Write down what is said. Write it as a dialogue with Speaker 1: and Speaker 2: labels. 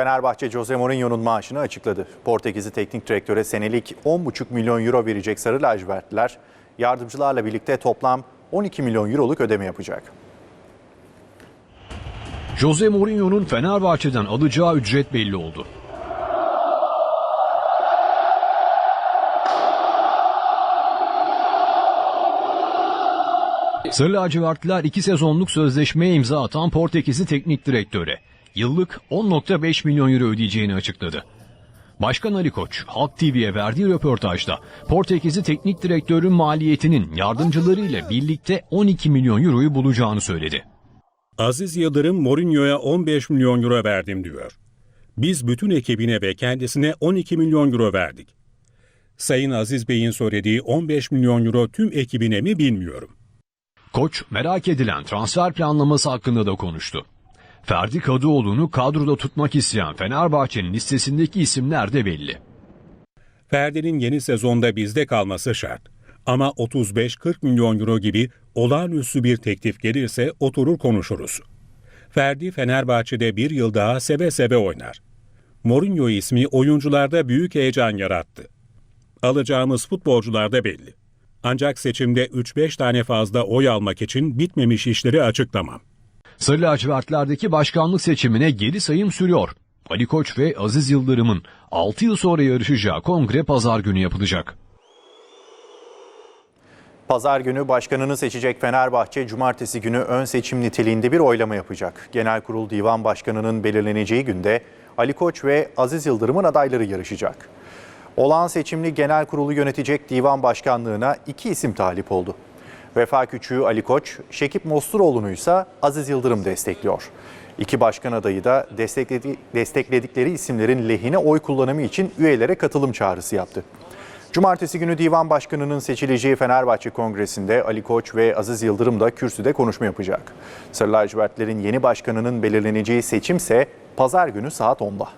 Speaker 1: Fenerbahçe Jose Mourinho'nun maaşını açıkladı. Portekizli teknik direktöre senelik 10,5 milyon euro verecek Sarı Lacivertliler, yardımcılarla birlikte toplam 12 milyon euroluk ödeme yapacak.
Speaker 2: Jose Mourinho'nun Fenerbahçe'den alacağı ücret belli oldu. Sarı lacivertliler iki sezonluk sözleşmeye imza atan Portekizli teknik direktöre yıllık 10.5 milyon euro ödeyeceğini açıkladı. Başkan Ali Koç, Halk TV'ye verdiği röportajda Portekizli teknik direktörün maliyetinin yardımcılarıyla birlikte 12 milyon euroyu bulacağını söyledi.
Speaker 3: Aziz Yıldırım Mourinho'ya 15 milyon euro verdim diyor. Biz bütün ekibine ve kendisine 12 milyon euro verdik. Sayın Aziz Bey'in söylediği 15 milyon euro tüm ekibine mi bilmiyorum.
Speaker 2: Koç merak edilen transfer planlaması hakkında da konuştu. Ferdi Kadıoğlu'nu kadroda tutmak isteyen Fenerbahçe'nin listesindeki isimler de belli.
Speaker 3: Ferdi'nin yeni sezonda bizde kalması şart. Ama 35-40 milyon euro gibi olağanüstü bir teklif gelirse oturur konuşuruz. Ferdi Fenerbahçe'de bir yıl daha seve seve oynar. Mourinho ismi oyuncularda büyük heyecan yarattı. Alacağımız futbolcular da belli. Ancak seçimde 3-5 tane fazla oy almak için bitmemiş işleri açıklamam.
Speaker 2: Sarı lacivertlerdeki başkanlık seçimine geri sayım sürüyor. Ali Koç ve Aziz Yıldırım'ın 6 yıl sonra yarışacağı kongre pazar günü yapılacak.
Speaker 1: Pazar günü başkanını seçecek Fenerbahçe, cumartesi günü ön seçim niteliğinde bir oylama yapacak. Genel Kurul Divan Başkanı'nın belirleneceği günde Ali Koç ve Aziz Yıldırım'ın adayları yarışacak. Olağan seçimli genel kurulu yönetecek divan başkanlığına iki isim talip oldu. Vefa Küçüğü Ali Koç, Şekip Mosturoğlu'nu ise Aziz Yıldırım destekliyor. İki başkan adayı da destekledi- destekledikleri isimlerin lehine oy kullanımı için üyelere katılım çağrısı yaptı. Cumartesi günü divan başkanının seçileceği Fenerbahçe Kongresi'nde Ali Koç ve Aziz Yıldırım da kürsüde konuşma yapacak. Sarı lacivertlerin yeni başkanının belirleneceği seçimse pazar günü saat 10'da.